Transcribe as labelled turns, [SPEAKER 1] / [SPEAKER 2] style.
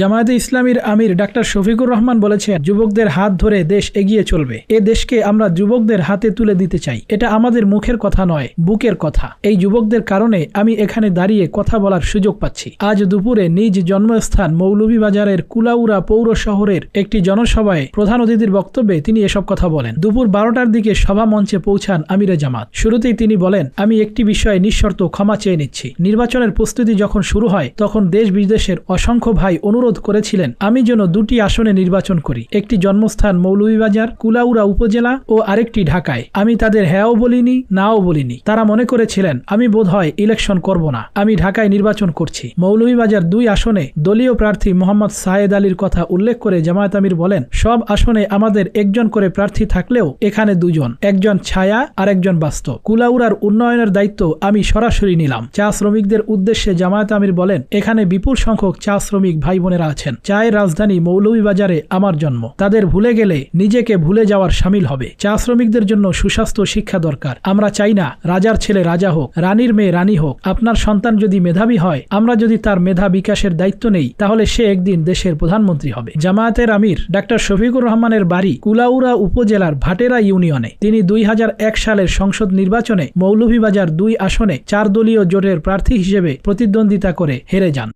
[SPEAKER 1] জামায়াতে ইসলামীর আমির ডাক্তার শফিকুর রহমান বলেছেন, যুবকদের হাত ধরে দেশ এগিয়ে চলবে। এ দেশকে আমরা যুবকদের হাতে তুলে দিতে চাই। এটা আমাদের মুখের কথা নয়, বুকের কথা। এই যুবকদের কারণে আমি এখানে দাঁড়িয়ে কথা বলার সুযোগ পাচ্ছি। আজ দুপুরে নিজ জন্মস্থান মৌলভীবাজারের কুলাউরা পৌর শহরের একটি জনসভায় প্রধান অতিথির বক্তব্যে তিনি এসব কথা বলেন। দুপুর বারোটার দিকে সভা মঞ্চে পৌঁছান আমিরে জামাত। শুরুতেই তিনি বলেন, আমি একটি বিষয়ে নিঃশর্ত ক্ষমা চেয়ে নিচ্ছি। নির্বাচনের প্রস্তুতি যখন শুরু হয়, তখন দেশ বিদেশের অসংখ্য ভাই অনুরোধ করেছিলেন। আমি যেন দুটি আসনে নির্বাচন করি। একটি জন্মস্থান মৌলভীবাজার, কুলাউড়া উপজেলা ও আরেকটি ঢাকায়। আমি তাদের হ্যাঁও বলিনি, নাও বলিনি। তারা মনে করেছিলেন, আমি বোধহয় ইলেকশন করব না। আমি ঢাকায় নির্বাচন করছি। মৌলভীবাজার দুই আসনে দলীয় প্রার্থী মোহাম্মদ সায়েদ আলীর কথা উল্লেখ করে জামায়াত আমির বলেন, সব আসনে আমাদের একজন করে প্রার্থী থাকলেও এখানে দুজন, একজন ছায়া আর একজন বাস্তব। কুলাউড়ার উন্নয়নের দায়িত্ব আমি সরাসরি নিলাম। চা শ্রমিকদের উদ্দেশ্যে জামায়াত আমির বলেন, এখানে বিপুল সংখ্যক চা শ্রমিক ভাই বোনেরা আছেন। চায়ের রাজধানী মৌলভীবাজারে আমার জন্ম। তাদের ভুলে গেলে নিজেকে ভুলে যাওয়ার সামিল হবে। চা শ্রমিকদের জন্য সুস্বাস্থ্য শিক্ষা দরকার। আমরা চাই না রাজার ছেলে রাজা হোক, রানীর মেয়ে রানী হোক। আপনার সন্তান যদি মেধাবী হয়, আমরা যদি তার মেধা বিকাশের দায়িত্ব নেই, তাহলে সে একদিন দেশের প্রধানমন্ত্রী হবে। জামায়াতের আমির ডাক্তার শফিকুর রহমানের বাড়ি কুলাউরা উপজেলার ভাটেরা ইউনিয়নে। তিনি দুই হাজার এক সালের সংসদ নির্বাচনে মৌলভীবাজার দুই আসনে চার দলীয় জোটের প্রার্থী হিসেবে প্রতিদ্বন্দ্বিতা করে হেরে যান।